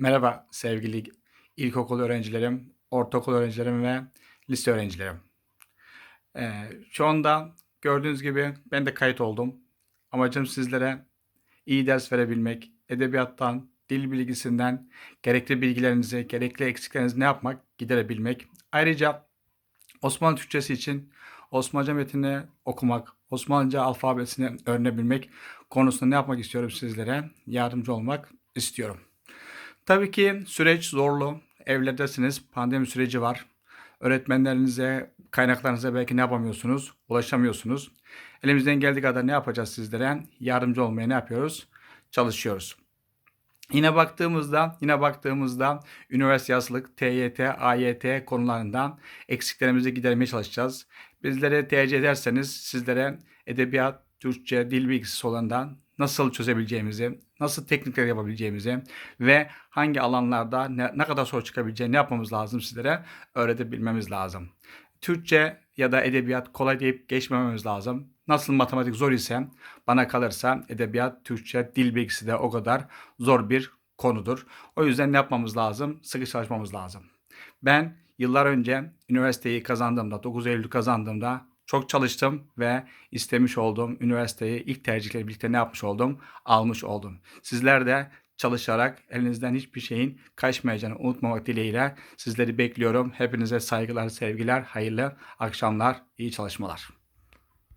Merhaba sevgili ilkokul öğrencilerim, ortaokul öğrencilerim ve lise öğrencilerim. Ee, şu anda gördüğünüz gibi ben de kayıt oldum. Amacım sizlere iyi ders verebilmek, edebiyattan, dil bilgisinden gerekli bilgilerinizi, gerekli eksiklerinizi ne yapmak, giderebilmek. Ayrıca Osmanlı Türkçesi için Osmanlıca metnini okumak, Osmanlıca alfabesini öğrenebilmek konusunda ne yapmak istiyorum sizlere? Yardımcı olmak istiyorum. Tabii ki süreç zorlu. Evlerdesiniz. Pandemi süreci var. Öğretmenlerinize, kaynaklarınıza belki ne yapamıyorsunuz? Ulaşamıyorsunuz. Elimizden geldiği kadar ne yapacağız sizlere? Yardımcı olmaya ne yapıyoruz? Çalışıyoruz. Yine baktığımızda, yine baktığımızda üniversite yazılık, TYT, AYT konularından eksiklerimizi gidermeye çalışacağız. Bizleri tercih ederseniz sizlere edebiyat, Türkçe, dil bilgisi olandan nasıl çözebileceğimizi, nasıl teknikler yapabileceğimizi ve hangi alanlarda ne, ne kadar soru çıkabileceğini ne yapmamız lazım sizlere öğretebilmemiz lazım. Türkçe ya da edebiyat kolay deyip geçmememiz lazım. Nasıl matematik zor ise bana kalırsa edebiyat, Türkçe, dil bilgisi de o kadar zor bir konudur. O yüzden ne yapmamız lazım? Sıkı çalışmamız lazım. Ben yıllar önce üniversiteyi kazandığımda, 9 Eylül kazandığımda çok çalıştım ve istemiş olduğum üniversiteyi ilk tercihle birlikte ne yapmış oldum? Almış oldum. Sizler de çalışarak elinizden hiçbir şeyin kaçmayacağını unutmamak dileğiyle sizleri bekliyorum. Hepinize saygılar, sevgiler, hayırlı akşamlar, iyi çalışmalar.